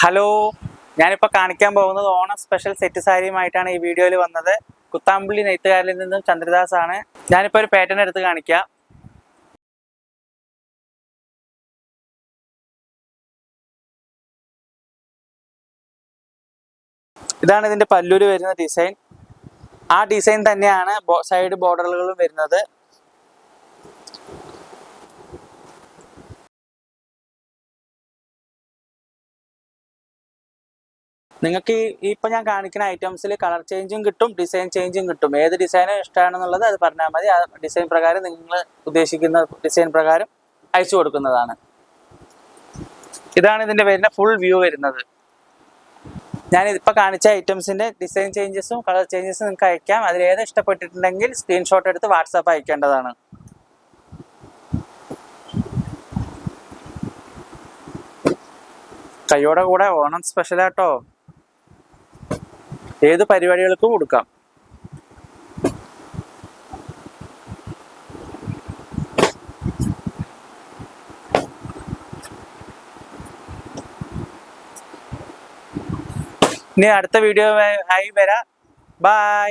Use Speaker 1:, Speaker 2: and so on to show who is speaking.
Speaker 1: Hello ഞാനിപ്പോൾ കാണിക്കാൻ പോകുന്നത് ഓണം സ്പെഷ്യൽ സെറ്റ് സാരിയുമായിട്ടാണ് ഈ വീഡിയോയിൽ വന്നത്. കുത്താമ്പുള്ളി നെയ്ത്തുകാരിൽ നിന്നും ചന്ദ്രദാസ് ആണ് ഞാനിപ്പോൾ ഒരു പാറ്റേൺ എടുത്ത് കാണിക്കാം. ഇതാണ് ഇതിന്റെ പല്ലൂര് വരുന്ന ഡിസൈൻ ആ ഡിസൈൻ തന്നെയാണ് സൈഡ് ബോർഡറുകളും വരുന്നത്. നിങ്ങൾക്ക് ഇപ്പൊ ഞാൻ കാണിക്കുന്ന ഐറ്റംസിൽ കളർ ചേഞ്ചും കിട്ടും ഡിസൈൻ ചേഞ്ചും കിട്ടും. ഏത് ഡിസൈനും ഇഷ്ടമാണെന്നുള്ളത് അത് പറഞ്ഞാൽ മതി. ആ ഡിസൈൻ പ്രകാരം നിങ്ങൾ ഉദ്ദേശിക്കുന്ന ഡിസൈൻ പ്രകാരം അയച്ചു കൊടുക്കുന്നതാണ്. ഇതാണ് ഇതിന്റെ വരുന്ന ഫുൾ വ്യൂ വരുന്നത്. ഞാൻ ഇപ്പൊ കാണിച്ച ഐറ്റംസിന്റെ ഡിസൈൻ ചേഞ്ചസും കളർ ചേഞ്ചസും നിങ്ങൾക്ക് അയക്കാം. അതിൽ ഏത് ഇഷ്ടപ്പെട്ടിട്ടുണ്ടെങ്കിൽ സ്ക്രീൻഷോട്ട് എടുത്ത് വാട്സാപ്പ് അയക്കേണ്ടതാണ്. കയ്യോടെ കൂടെ ഓണം സ്പെഷ്യൽ ആട്ടോ ഏത് പരിപാടികൾക്കും കൊടുക്കാം. ഇനി അടുത്ത വീഡിയോ ആയി വരാം. ബൈ